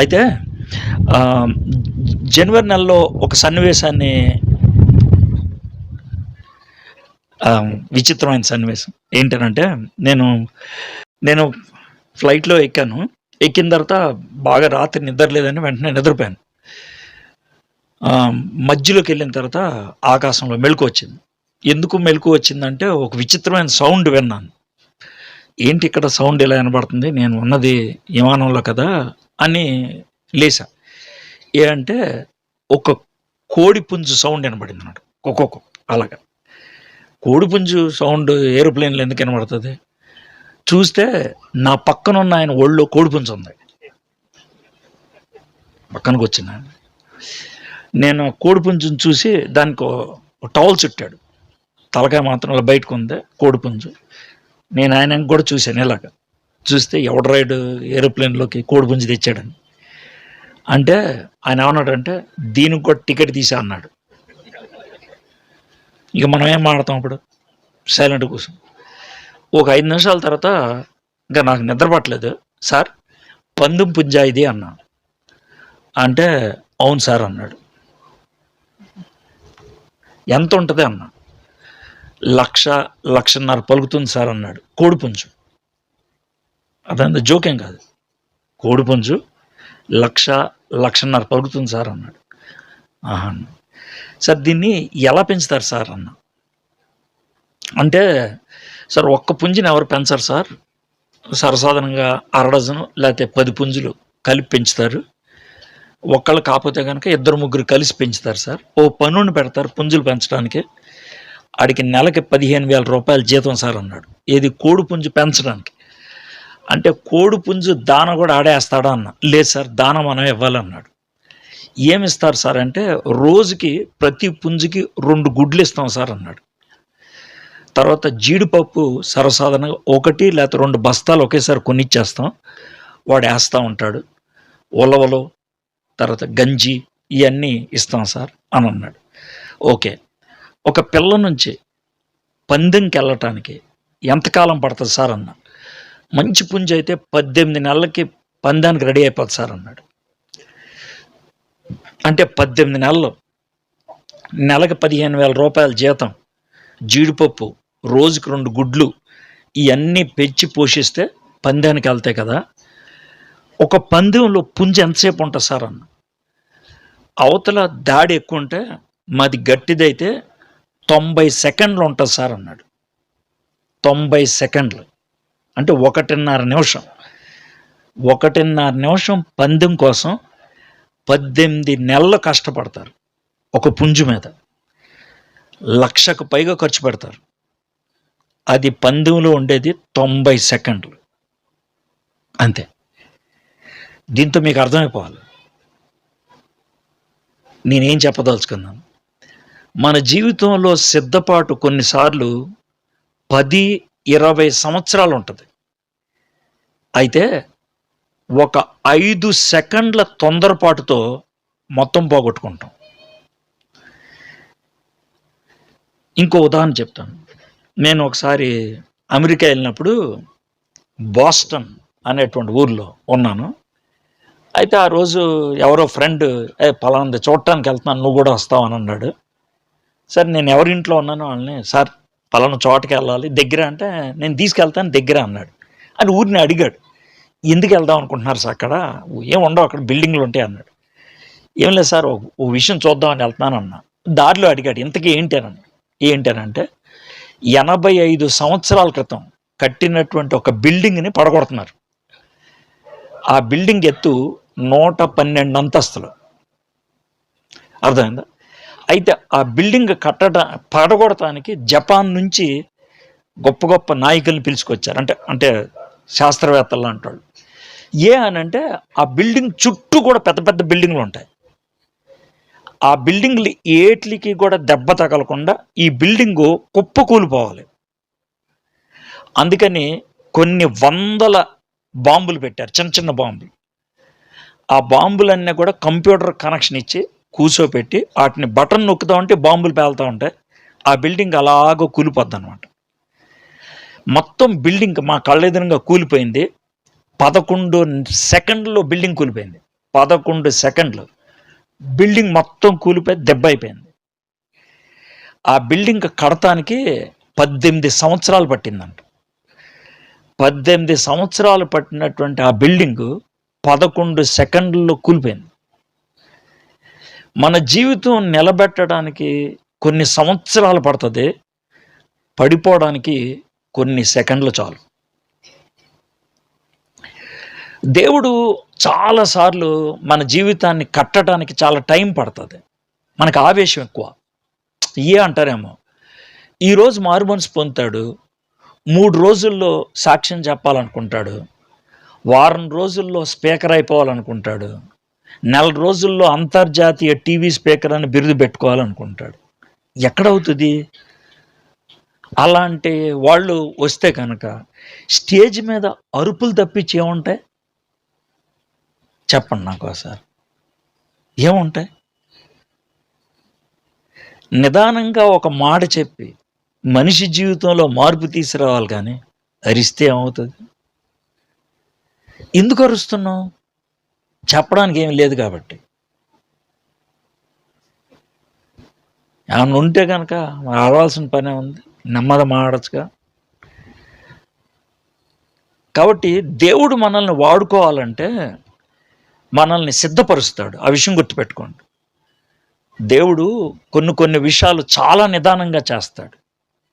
అయితే జనవరి నెలలో ఒక సన్నివేశాన్ని విచిత్రమైన సన్నివేశం ఏంటనంటే నేను నేను ఫ్లైట్లో ఎక్కాను. ఎక్కిన తర్వాత బాగా రాత్రి నిద్ర లేదని వెంటనే నిద్రపోయాను. మధ్యలోకి వెళ్ళిన తర్వాత ఆకాశంలో మెలకు వచ్చింది. ఎందుకు మెలకు వచ్చిందంటే ఒక విచిత్రమైన సౌండ్ విన్నాను. ఏంటి ఇక్కడ సౌండ్ ఇలా వినబడుతుంది? నేను ఉన్నది విమానంలో కదా అని లేసా ఏ అంటే ఒక కోడి పుంజు సౌండ్ వినబడింది అన్నమాట. ఒక్కొక్క అలాగా. కోడి పుంజు సౌండ్ ఏరోప్లేన్లో ఎందుకు వినబడుతుంది? చూస్తే నా పక్కన ఉన్న ఆయన ఒళ్ళో కోడి పుంజు ఉంది. పక్కనకు వచ్చిన. నేను కోడిపుంజుని కోడి పుంజుని చూసి దానికి టవల్ చుట్టాడు. తలకాయ మాత్రం అలా బయటకు ఉంది. కోడి పుంజు. నేను ఆయన కూడా చూశాను ఇలాగ. చూస్తే ఎవడ రైడ్ ఏరోప్లేన్లోకి కోడి పుంజు తెచ్చాడని. అంటే ఆయన ఏమన్నాడంటే దీనికి కూడా టికెట్ తీసా అన్నాడు. ఇక మనం ఏం మాడతాం అప్పుడు సైలెంట్ కోసం ఒక ఐదు నిమిషాల తర్వాత ఇంకా నాకు నిద్ర పట్టలేదు. సార్ పందుం పుంజా ఇది అన్నా అంటే అవును సార్ అన్నాడు. ఎంత ఉంటుంది అన్నా. లక్ష లక్షన్నర పలుకుతుంది సార్ అన్నాడు. కోడిపుంజు అదంతా జోకేం కాదు. కోడిపుంజు లక్ష లక్షన్నర పలుకుతుంది సార్ అన్నాడు. ఆహా సార్ దీన్ని ఎలా పెంచుతారు సార్ అన్న? అంటే సార్ ఒక్క పుంజిని ఎవరు పెంచరు సార్? సరసాధారణంగా అర డజను లేకపోతే పది పుంజులు కలిపి పెంచుతారు. ఒక్కళ్ళు కాకపోతే కనుక ఇద్దరు ముగ్గురు కలిసి పెంచుతారు సార్. ఓ పనుని పెడతారు పుంజులు పెంచడానికి. ఆడికి నెలకి పదిహేను వేల రూపాయలు జీతం సార్ అన్నాడు. ఏది కోడి పుంజు పెంచడానికి. అంటే కోడి పుంజు దాన కూడా ఆడేస్తాడా అన్న. లేదు సార్ దాన మనం ఇవ్వాలన్నాడు. ఏమిస్తారు సార్ అంటే రోజుకి ప్రతి పుంజుకి రెండు గుడ్లు ఇస్తాం సార్ అన్నాడు. తర్వాత జీడిపప్పు సర్వసాధారణంగా ఒకటి లేకపోతే రెండు బస్తాలు ఒకేసారి కొనిచ్చేస్తాం. వాడు వేస్తూ ఉంటాడు. ఉలవలు తర్వాత గంజి ఇవన్నీ ఇస్తాం సార్ అని అన్నాడు. ఓకే. ఒక పిల్ల నుంచి పందెంకి వెళ్ళటానికి ఎంతకాలం పడుతుంది సార్ అన్న? మంచి పుంజు అయితే పద్దెనిమిది నెలలకి పందానికి రెడీ అయిపోతుంది సార్ అన్నాడు. అంటే పద్దెనిమిది నెలలు. నెలకు పదిహేను వేల రూపాయల జీతం జీడిపప్పు రోజుకు రెండు గుడ్లు ఇవన్నీ పెంచి పోషిస్తే పందానికి వెళ్తాయి కదా. ఒక పందెంలో పుంజు ఎంతసేపు ఉంటుంది సార్ అన్న? అవతల దాడి ఎక్కువ ఉంటే మాది గట్టిదైతే తొంభై సెకండ్లు ఉంటుంది సార్ అన్నాడు. తొంభై సెకండ్లు. అంటే ఒకటిన్నర నిమిషం. ఒకటిన్నర నిమిషం పందెం కోసం పద్దెనిమిది నెలలు కష్టపడతారు ఒక పుంజు మీద. లక్షకు పైగా ఖర్చు పెడతారు. అది పందెంలో ఉండేది తొంభై సెకండ్లు. అంతే. దీంతో మీకు అర్థమైపోవాలి. నేనేం చెప్పదలుచుకున్నాను? మన జీవితంలో సిద్ధపాటు కొన్నిసార్లు పది ఇరవై సంవత్సరాలు ఉంటుంది. అయితే ఒక ఐదు సెకండ్ల తొందరపాటుతో మొత్తం పోగొట్టుకుంటాం. ఇంకో ఉదాహరణ చెప్తాను. నేను ఒకసారి అమెరికా వెళ్ళినప్పుడు బాస్టన్ అనేటువంటి ఊర్లో ఉన్నాను. అయితే ఆ రోజు ఎవరో ఫ్రెండ్ ఏ పలాంది చూడటానికి వెళ్తున్నాను నువ్వు కూడా వస్తావు? అని అన్నాడు. సార్ నేను ఎవరింట్లో ఉన్నానో వాళ్ళని సార్ పలానా చోటకి వెళ్ళాలి దగ్గర అంటే నేను తీసుకెళ్తాను దగ్గర అన్నాడు. అని ఊరిని అడిగాడు. ఎందుకు వెళ్దాం అనుకుంటున్నారు సార్ అక్కడ? ఏం ఉండవు అక్కడ బిల్డింగ్లు ఉంటాయి అన్నాడు. ఏం లేదు సార్ ఓ- ఓ విషయం చూద్దామని వెళ్తున్నాను అన్న. దారిలో అడిగాడు ఇంతకీ ఏంటి అని ఏంటనంటే ఎనభై ఐదు సంవత్సరాల క్రితం కట్టినటువంటి ఒక బిల్డింగ్ని పడగొడుతున్నారు. ఆ బిల్డింగ్ ఎత్తు నూట పన్నెండు అంతస్తులు. అర్థమైందా? అయితే ఆ బిల్డింగ్ కట్టడ పడగొడటానికి జపాన్ నుంచి గొప్ప గొప్ప నాయకుల్ని పిలుచుకొచ్చారు. అంటే అంటే శాస్త్రవేత్తలు అంటాడు ఏ అని అంటే ఆ బిల్డింగ్ చుట్టూ కూడా పెద్ద పెద్ద బిల్డింగ్లు ఉంటాయి. ఆ బిల్డింగ్లు ఏట్లకి కూడా దెబ్బ తగలకుండా ఈ బిల్డింగు కుప్ప కూలిపోవాలి అందుకని కొన్ని వందల బాంబులు పెట్టారు. చిన్న చిన్న బాంబులు. ఆ బాంబులన్నీ కూడా కంప్యూటర్ కనెక్షన్ ఇచ్చి కూర్చోపెట్టి వాటిని బటన్ నొక్కుతా ఉంటే బాంబులు పేలుతూ ఉంటాయి. ఆ బిల్డింగ్ అలాగో కూలిపోద్ది అనమాట మొత్తం బిల్డింగ్ మా కళ్ళెదురుగా కూలిపోయింది. పదకొండు సెకండ్లో బిల్డింగ్ కూలిపోయింది. పదకొండు సెకండ్లు బిల్డింగ్ మొత్తం కూలిపోయి దెబ్బ అయిపోయింది. ఆ బిల్డింగ్ కడటానికి పద్దెనిమిది సంవత్సరాలు పట్టిందంట. పద్దెనిమిది సంవత్సరాలు పట్టినటువంటి ఆ బిల్డింగ్ పదకొండు సెకండ్లో కూలిపోయింది. మన జీవితం నిలబెట్టడానికి కొన్ని సంవత్సరాలు పడుతుంది. పడిపోవడానికి కొన్ని సెకండ్లు చాలు. దేవుడు చాలాసార్లు మన జీవితాన్ని కట్టడానికి చాలా టైం పడుతుంది. మనకు ఆవేశం ఎక్కువ. ఏ అంటారేమో. ఈరోజు మారు పొందుతాడు. మూడు రోజుల్లో సాక్ష్యం చెప్పాలనుకుంటాడు. వారం రోజుల్లో స్పీకర్ అయిపోవాలనుకుంటాడు. నెల రోజుల్లో అంతర్జాతీయ టీవీ స్పీకర్ అని బిరుదు పెట్టుకోవాలనుకుంటాడు. ఎక్కడవుతుంది? అలాంటి వాళ్ళు వస్తే కనుక స్టేజ్ మీద అరుపులు తప్పించి ఏముంటాయి? చెప్పండి నాకు ఒకసారి. ఏముంటాయి? నిదానంగా ఒక మాట చెప్పి మనిషి జీవితంలో మార్పు తీసుకురావాలి కానీ అరిస్తే ఏమవుతుంది? ఎందుకు అరుస్తున్నావు? చెప్పడానికి ఏమి లేదు కాబట్టి. ఏమన్నా ఉంటే కనుక మరి పనే ఉంది. నెమ్మది మాడచ్చుగా కాబట్టి దేవుడు మనల్ని వాడుకోవాలంటే మనల్ని సిద్ధపరుస్తాడు. ఆ విషయం గుర్తుపెట్టుకోండి. దేవుడు కొన్ని కొన్ని విషయాలు చాలా నిదానంగా చేస్తాడు.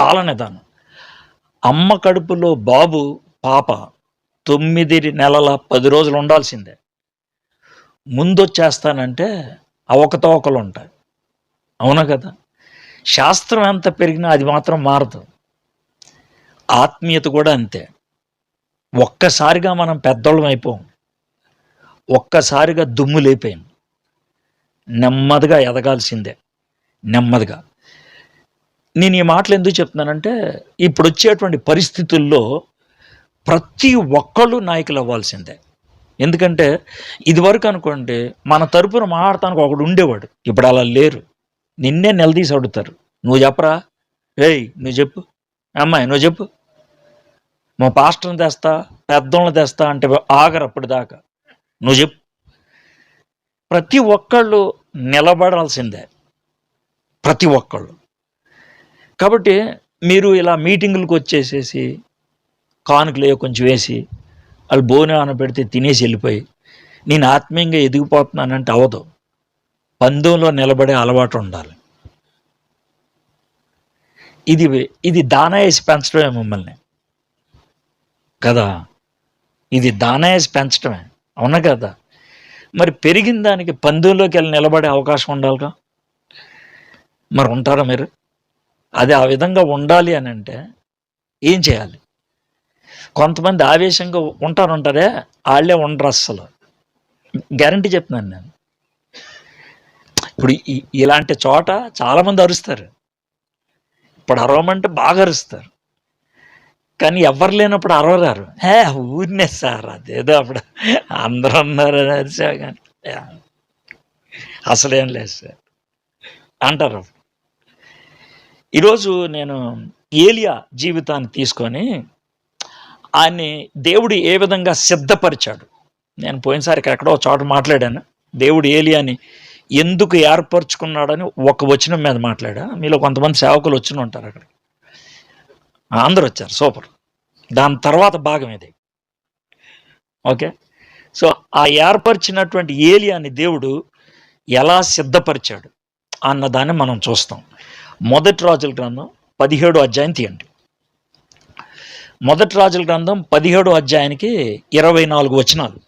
చాలా నిదానం. అమ్మ కడుపులో బాబు పాప తొమ్మిది నెలల పది రోజులు ఉండాల్సిందే. ముందొచ్చేస్తానంటే అవకతవకలు ఉంటాయి అవునా కదా? శాస్త్రం ఎంత పెరిగినా అది మాత్రం మారదు. ఆత్మీయత కూడా అంతే. ఒక్కసారిగా మనం పెద్దోళ్ళం అయిపోం. ఒక్కసారిగా దుమ్ము లేపాం. నెమ్మదిగా ఎదగాల్సిందే. నెమ్మదిగా. నేను ఈ మాటలు ఎందుకు చెప్తున్నానంటే ఇప్పుడు వచ్చేటువంటి పరిస్థితుల్లో ప్రతి ఒక్కళ్ళు నాయకులు అవ్వాల్సిందే ఎందుకంటే ఇదివరకు అనుకోండి మన తరపున మాట్లాడటానికి ఒకడు ఉండేవాడు. ఇప్పుడు అలా లేరు. నిన్నే నిలదీసి అడుగుతారు. నువ్వు చెప్పరా? ఏయ్ నువ్వు చెప్పు. అమ్మాయి నువ్వు చెప్పు. మా పాస్టర్ని తెస్తా పెద్దోళ్ళని తెస్తా అంటే ఆగరు అప్పటిదాకా నువ్వు చెప్పు. ప్రతి ఒక్కళ్ళు నిలబడాల్సిందే. ప్రతి ఒక్కళ్ళు. కాబట్టి మీరు ఇలా మీటింగులకు వచ్చేసేసి కానుకలు కొంచెం వేసి వాళ్ళు భోజనం పెడితే తినేసి వెళ్ళిపోయి నేను ఆత్మీయంగా ఎదిగిపోతున్నానంటే అవదు. పందెంలో నిలబడే అలవాటు ఉండాలి. ఇది ఇది దానా వేసి పెంచడమే మిమ్మల్ని. కదా? ఇది దానా వేసి పెంచడమే. అవునా కదా? మరి పెరిగిన దానికి పందెంలోకి వెళ్ళి నిలబడే అవకాశం ఉండాలిగా? మరి ఉంటారా మీరు? అది ఆ విధంగా ఉండాలి అని అంటే ఏం చేయాలి? కొంతమంది ఆవేశంగా ఉంటారు ఉంటారే వాళ్ళే ఉండరు అస్సలు. గ్యారంటీ చెప్తున్నాను నేను. ఇప్పుడు ఇలాంటి చోట చాలామంది అరుస్తారు. ఇప్పుడు అరవమంటే బాగా అరుస్తారు. కానీ ఎవరు లేనప్పుడు అరవరారు. హే ఊరినే సార్ అదేదో అప్పుడు అందరూ ఉన్నారు అని అరిసా కానీ. అసలేం లేదు సార్. అంటారు. ఈరోజు నేను ఏలియా జీవితాన్ని తీసుకొని ఆయన్ని దేవుడు ఏ విధంగా సిద్ధపరిచాడు? నేను పోయినసారి ఇక్కడ ఎక్కడో ఒక చోట మాట్లాడాను. దేవుడు ఏలియాని ఎందుకు ఏర్పరచుకున్నాడని ఒక వచనం మీద మాట్లాడా? మీలో కొంతమంది సేవకులు వచ్చిన ఉంటారు అక్కడ. అందరు వచ్చారు. సూపర్. దాని తర్వాత భాగం ఇది. ఓకే? సో ఆ ఏర్పరిచినటువంటి ఏలియాని దేవుడు ఎలా సిద్ధపరిచాడు అన్నదాన్ని మనం చూస్తాం. మొదటి రాజుల గ్రంథం పదిహేడు అధ్యాయం తీయండి. మొదటి రాజుల గ్రంథం పదిహేడు అధ్యాయానికి ఇరవై నాలుగు వచనాలు.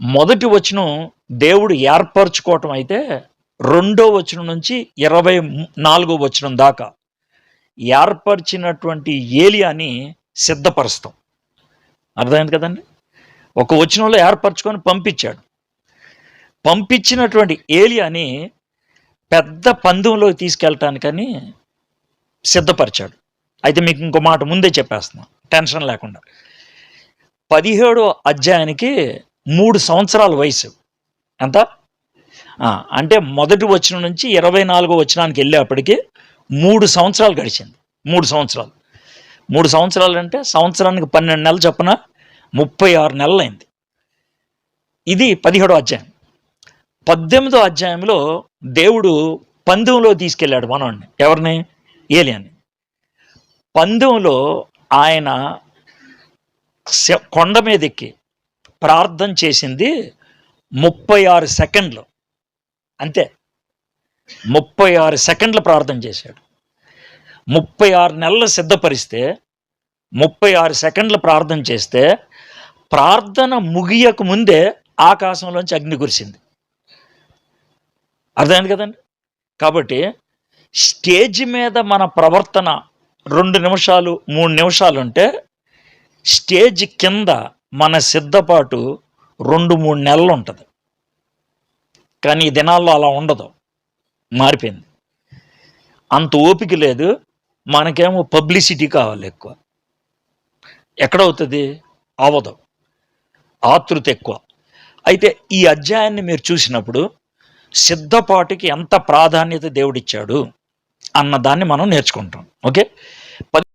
మొదటి వచనం దేవుడు ఏర్పరచుకోవటం అయితే రెండో వచనం నుంచి ఇరవై నాలుగో వచనం దాకా ఏర్పరిచినటువంటి ఏలియాని సిద్ధపరుస్తాం. అర్థమైంది కదండి? ఒక వచనంలో ఏర్పరచుకొని పంపించాడు. పంపించినటువంటి ఏలియాని పెద్ద పందెంలోకి తీసుకెళ్ళటానికని సిద్ధపరిచాడు. అయితే మీకు ఇంకో మాట ముందే చెప్పేస్తున్నాం. టెన్షన్ లేకుండా. పదిహేడో అధ్యాయానికి మూడు సంవత్సరాల వయసు. ఎంత? అంటే మొదటి వచనం నుంచి ఇరవై నాలుగో వచనానికి వెళ్ళేప్పటికి మూడు సంవత్సరాలు గడిచింది. మూడు సంవత్సరాలు. మూడు సంవత్సరాలు అంటే సంవత్సరానికి పన్నెండు నెలలు చొప్పున ముప్పై ఆరు నెలలైంది ఇది పదిహేడో అధ్యాయం. పద్దెనిమిదో అధ్యాయంలో దేవుడు పందెంలో తీసుకెళ్ళాడు మనోడిని. ఎవరిని? ఏలియాన్ని పందెంలో ఆయన కొండ మీద ఎక్కి ప్రార్థన చేసింది ముప్పై ఆరు సెకండ్లు. అంతే. ముప్పై ఆరు సెకండ్లు ప్రార్థన చేశాడు. ముప్పై ఆరు నెలలు సిద్ధపరిస్తే ముప్పై ఆరు సెకండ్లు ప్రార్థన చేస్తే ప్రార్థన ముగియక ముందే ఆకాశంలోంచి అగ్ని కురిసింది. అర్థమైంది కదండి? కాబట్టి స్టేజ్ మీద మన ప్రవర్తన రెండు నిమిషాలు మూడు నిమిషాలు ఉంటే స్టేజ్ కింద మన సిద్ధపాటు రెండు మూడు నెలలు ఉంటుంది. కానీ ఈ దినాల్లో అలా ఉండదు. మారిపోయింది. అంత ఓపిక లేదు. మనకేమో పబ్లిసిటీ కావాలి ఎక్కువ. ఎక్కడవుతుంది? అవదు. ఆతృత ఎక్కువ. అయితే ఈ అధ్యాయాన్ని మీరు చూసినప్పుడు సిద్ధపాటుకి ఎంత ప్రాధాన్యత దేవుడిచ్చాడు అన్న దాన్ని మనం నేర్చుకుంటాం. ఓకే? but